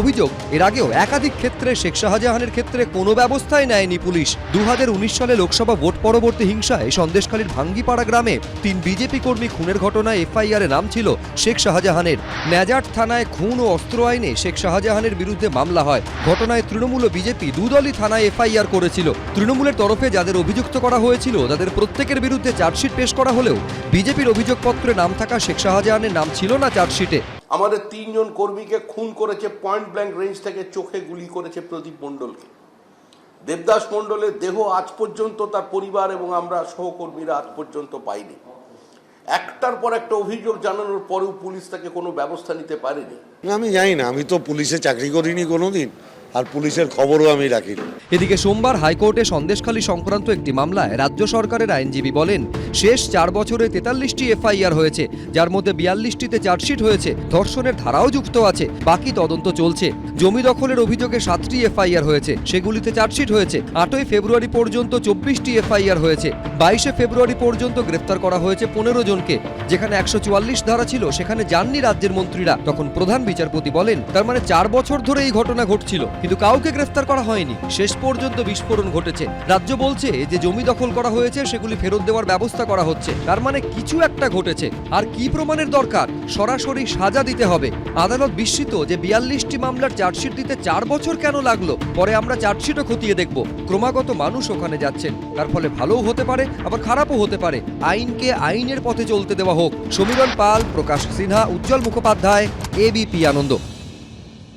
অভিযোগ, এর আগেও একাধিক ক্ষেত্রে শেখ শাহজাহানের ক্ষেত্রে কোনো ব্যবস্থাই নেয়নি পুলিশ। দু হাজার উনিশ সালে লোকসভা ভোট পরবর্তী হিংসায় সন্দেশখালীর ভাঙ্গিপাড়া গ্রামে তিন বিজেপি কর্মী খুনের ঘটনায় এফআইআরে নাম ছিল শেখ শাহজাহানের। ন্যাজাট থানায় খুন ও অস্ত্র আইনে শেখ শাহজাহানের বিরুদ্ধে মামলা হয়। ঘটনায় তৃণমূল ও বিজেপি দুদলই থানায় এফআইআর করেছিল। তৃণমূলের তরফে যাদের অভিযুক্ত করা হয়েছিল, তাদের প্রত্যেকের বিরুদ্ধে চার্জশিট পেশ করা হলেও বিজেপির অভিযোগপত্রে নাম থাকা শেখ শাহজাহানের নাম ছিল না চার্জশিটে। আমাদের তিনজন কর্মীকে খুন করেছে পয়েন্ট ব্ল্যাঙ্ক রেঞ্জ থেকে চোখে গুলি করেছে প্রদীপ মণ্ডলকে। দেবদাস মণ্ডলের দেহ আজ পর্যন্ত তার পরিবার এবং আমরা সহকর্মীরা আজ পর্যন্ত পাইনি। একটার পর একটা অভিযোগ জানানোর পরেও পুলিশ তাকে কোনো ব্যবস্থা নিতে পারেনি। আমি জানি না, আমি তো পুলিশে চাকরি করিনি কোনোদিন। আর পুলিশের খবরও আমি রাখি। এদিকে সোমবার হাইকোর্টে সন্দেশখালী সংক্রান্ত একটি মামলায় রাজ্য সরকারের আইনজীবী বলেন, শেষ চার বছরে তেতাল্লিশটি এফআইআর হয়েছে, যার মধ্যে বিয়াল্লিশটিতে চার্জশিট হয়েছে, ধর্ষণের ধারাও যুক্ত আছে, বাকি তদন্ত চলছে। জমি দখলের অভিযোগে সাতটি এফআইআর হয়েছে, সেগুলিতে চার্জশিট হয়েছে, আটই ফেব্রুয়ারি পর্যন্ত চব্বিশটি এফআইআর হয়েছে, বাইশে ফেব্রুয়ারি পর্যন্ত গ্রেফতার করা হয়েছে পনেরো জনকে, যেখানে একশো চুয়াল্লিশ ধারা ছিল, সেখানে যাননি রাজ্যের মন্ত্রীরা। তখন প্রধান বিচারপতি বলেন, তার মানে চার বছর ধরে এই ঘটনা ঘটছিল। কিন্তু কাউকে গ্রেফতার করা হয়নি। শেষ পর্যন্ত বিস্ফোরণ ঘটেছে। রাজ্য বলছে যে জমি দখল করা হয়েছে, সেগুলি ফেরত দেওয়ার ব্যবস্থা করা হচ্ছে। তার মানে কিছু একটা ঘটেছে। আর কি প্রমাণের দরকার? সরাসরি সাজা দিতে হবে। আদালত বিস্মিত যে বিয়াল্লিশটি মামলার চার্জশিট দিতে চার বছর কেন লাগল? পরে আমরা চার্জশিটও খতিয়ে দেখব। ক্রমাগত মানুষ ওখানে যাচ্ছেন। তার ফলে ভালোও হতে পারে, আবার খারাপও হতে পারে। আইনকে আইনের পথে চলতে দেওয়া হোক। সমীরণ পাল, প্রকাশ সিনহা, উজ্জ্বল মুখোপাধ্যায়, এবিপি আনন্দ।